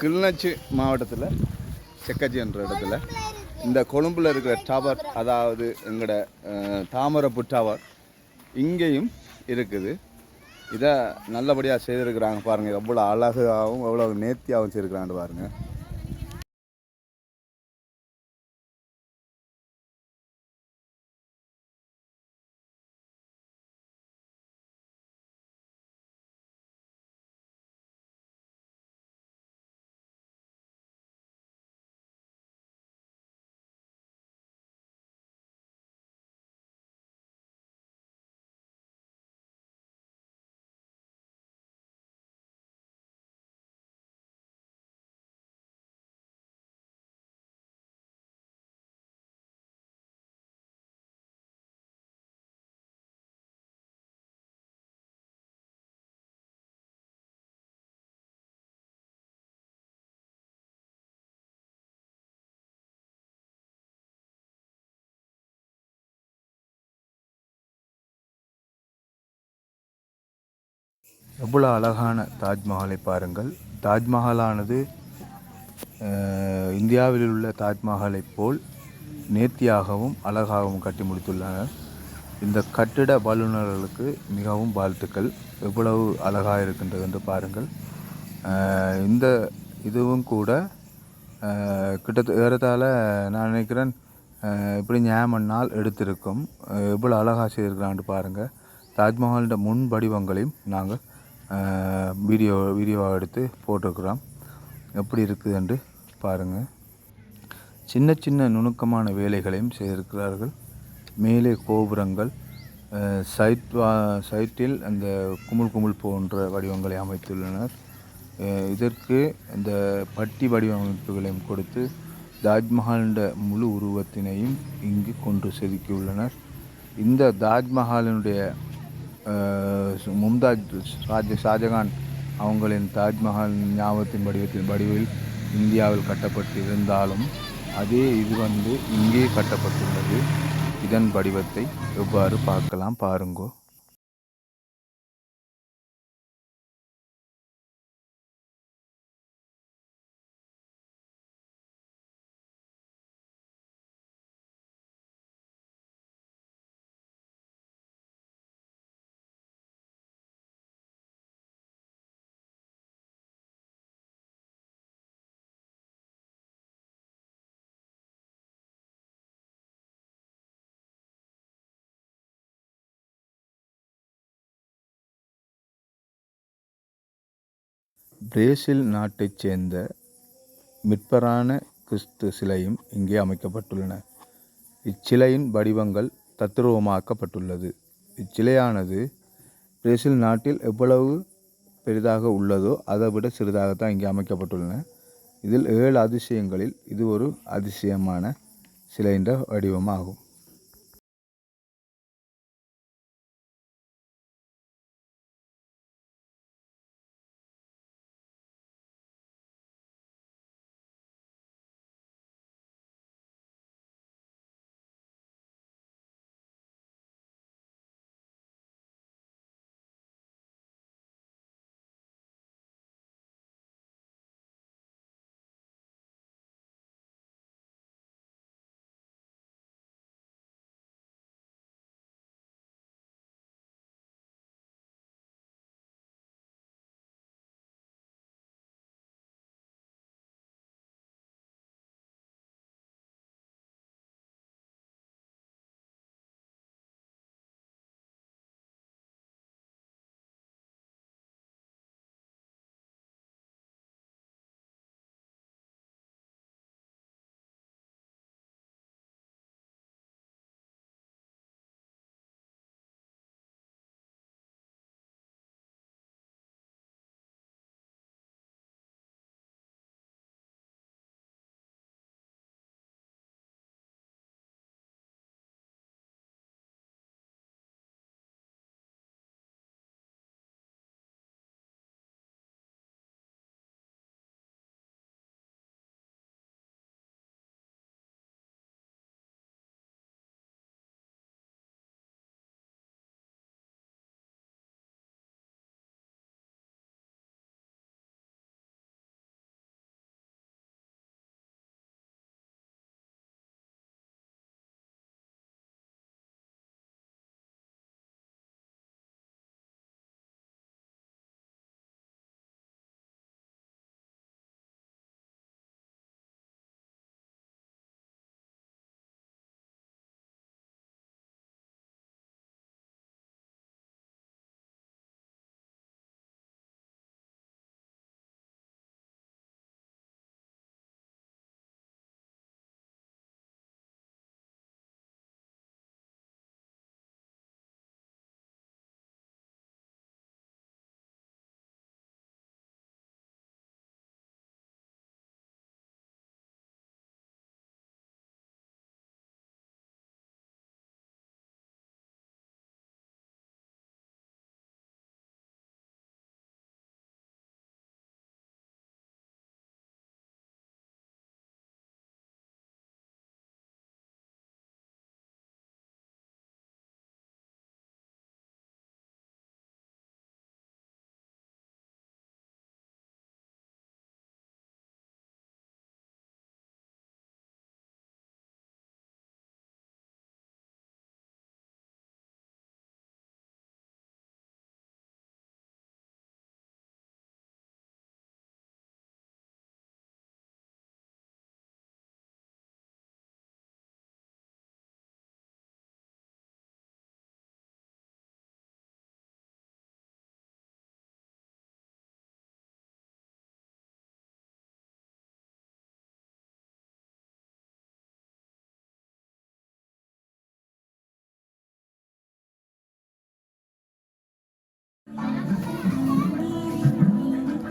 கிளிநொச்சி மாவட்டத்தில் செக்கச்சி என்ற இடத்துல இந்த கொழும்பில் இருக்கிற டவர் அதாவது எங்களோட தாமரப்பு டவர் இங்கேயும் இருக்குது. இதை நல்லபடியாக செய்திருக்கிறாங்க பாருங்கள் எவ்வளோ அழகாகவும் எவ்வளோ நேர்த்தியாகவும் செய்திருக்கிறாங்க பாருங்கள் எவ்வளோ அழகான தாஜ்மஹாலை பாருங்கள். தாஜ்மஹாலானது இந்தியாவில் உள்ள தாஜ்மஹாலைப் போல் நேர்த்தியாகவும் அழகாகவும் கட்டி முடித்துள்ளனர் இந்த கட்டிட வல்லுநர்களுக்கு மிகவும் வாழ்த்துக்கள். எவ்வளவு அழகாக இருக்கின்றது என்று பாருங்கள். இந்த இதுவும் கூட அஹ், கிட்டத்தட்ட நான் நினைக்கிறேன் இப்படி ஞாபகம் நாள் எடுத்திருக்கும். எவ்வளோ அழகாக செய்திருக்கிறான்ட்டு பாருங்கள் தாஜ்மஹாலின் முன் வடிவங்களையும் நாங்கள் வீடியோ வீடியோவாக எடுத்து போட்டிருக்கிறோம். எப்படி இருக்குது என்று பாருங்கள் சின்ன சின்ன நுணுக்கமான வேலைகளையும் செய்திருக்கிறார்கள். மேலே கோபுரங்கள் சைட் வா சைட்டில் அந்த குமுள் குமுள் போன்ற வடிவங்களை அமைத்துள்ளனர். இதற்கு இந்த பட்டி வடிவமைப்புகளையும் கொடுத்து தாஜ்மஹாலின் முழு உருவத்தினையும் இங்கு கொண்டு செதுக்கியுள்ளனர். இந்த தாஜ்மஹாலினுடைய மும்தாஜ் ஷாஜ் ஷாஜகான் அவங்களின் தாஜ்மஹால் ஞாபகத்தின் வடிவத்தின் வடிவில் இந்தியாவில் கட்டப்பட்டிருந்தாலும் அதே இது வந்து இங்கே கட்டப்பட்டுள்ளது. இதன் வடிவத்தை எவ்வாறு பார்க்கலாம்? பாருங்கோ. பிரேசில் நாட்டைச் சேர்ந்த மிட்பரான கிறிஸ்து சிலையும் இங்கே அமைக்கப்பட்டுள்ளன. இச்சிலையின் வடிவங்கள் தத்ரூபமாக்கப்பட்டுள்ளது. இச்சிலையானது பிரேசில் நாட்டில் எவ்வளவு பெரிதாக உள்ளதோ அதை விட சிறிதாகத்தான் இங்கே அமைக்கப்பட்டுள்ளன. இதில் ஏழு அதிசயங்களில் இது ஒரு அதிசயமான சிலைன்ற வடிவமாகும்.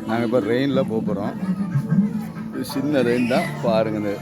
நாங்கள் இப்போ ரெயினில் போக போகிறோம் சின்ன ரெயின் தான். பாருங்கள் இந்த